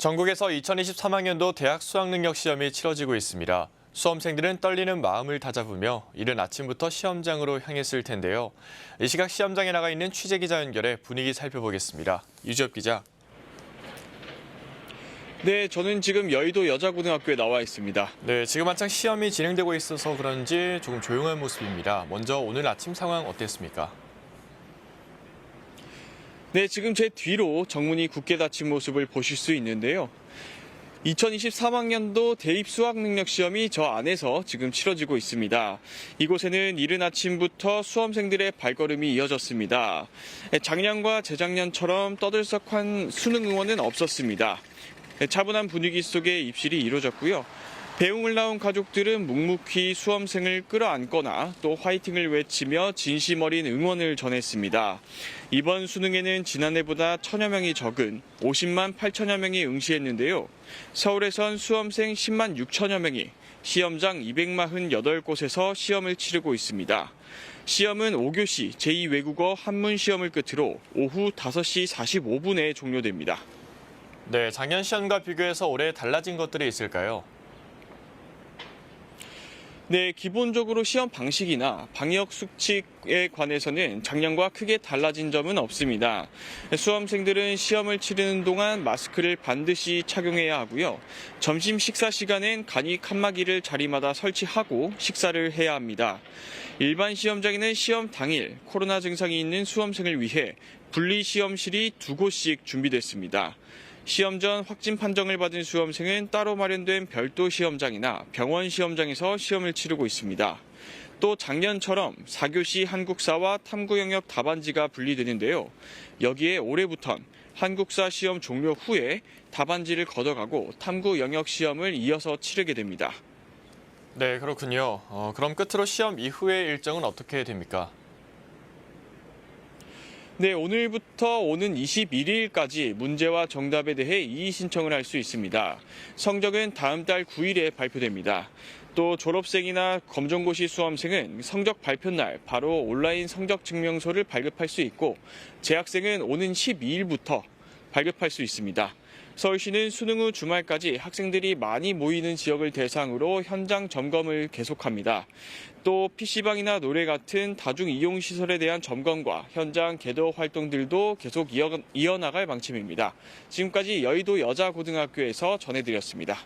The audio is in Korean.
전국에서 2023학년도 대학 수학능력 시험이 치러지고 있습니다. 수험생들은 떨리는 마음을 다잡으며 이른 아침부터 시험장으로 향했을 텐데요. 이 시각 시험장에 나가 있는 취재 기자 연결해 분위기 살펴보겠습니다. 유지엽 기자. 네, 저는 지금 여의도 여자고등학교에 나와 있습니다. 네, 지금 한창 시험이 진행되고 있어서 그런지 조금 조용한 모습입니다. 먼저 오늘 아침 상황 어땠습니까? 네, 지금 제 뒤로 정문이 굳게 닫힌 모습을 보실 수 있는데요. 2023학년도 대입 수학 능력 시험이 저 안에서 지금 치러지고 있습니다. 이곳에는 이른 아침부터 수험생들의 발걸음이 이어졌습니다. 작년과 재작년처럼 떠들썩한 수능 응원은 없었습니다. 차분한 분위기 속에 입실이 이루어졌고요. 배웅을 나온 가족들은 묵묵히 수험생을 끌어안거나 또 화이팅을 외치며 진심 어린 응원을 전했습니다. 이번 수능에는 지난해보다 천여 명이 적은 50만 8천여 명이 응시했는데요. 서울에선 수험생 10만 6천여 명이 시험장 248곳에서 시험을 치르고 있습니다. 시험은 5교시 제2외국어 한문 시험을 끝으로 오후 5시 45분에 종료됩니다. 네, 작년 시험과 비교해서 올해 달라진 것들이 있을까요? 네, 기본적으로 시험 방식이나 방역 수칙에 관해서는 작년과 크게 달라진 점은 없습니다. 수험생들은 시험을 치르는 동안 마스크를 반드시 착용해야 하고요. 점심 식사 시간엔 간이 칸막이를 자리마다 설치하고 식사를 해야 합니다. 일반 시험장에는 시험 당일 코로나 증상이 있는 수험생을 위해 분리 시험실이 두 곳씩 준비됐습니다. 시험 전 확진 판정을 받은 수험생은 따로 마련된 별도 시험장이나 병원 시험장에서 시험을 치르고 있습니다. 또 작년처럼 4교시 한국사와 탐구 영역 답안지가 분리되는데요. 여기에 올해부턴 한국사 시험 종료 후에 답안지를 걷어가고 탐구 영역 시험을 이어서 치르게 됩니다. 네, 그렇군요. 어, 그럼 끝으로 시험 이후의 일정은 어떻게 됩니까? 네, 오늘부터 오는 21일까지 문제와 정답에 대해 이의 신청을 할 수 있습니다. 성적은 다음 달 9일에 발표됩니다. 또 졸업생이나 검정고시 수험생은 성적 발표 날 바로 온라인 성적 증명서를 발급할 수 있고 재학생은 오는 12일부터 발급할 수 있습니다. 서울시는 수능 후 주말까지 학생들이 많이 모이는 지역을 대상으로 현장 점검을 계속합니다. 또 PC방이나 노래 같은 다중 이용 시설에 대한 점검과 현장 개도 활동들도 계속 이어, 이어나갈 방침입니다. 지금까지 여의도 여자고등학교에서 전해드렸습니다.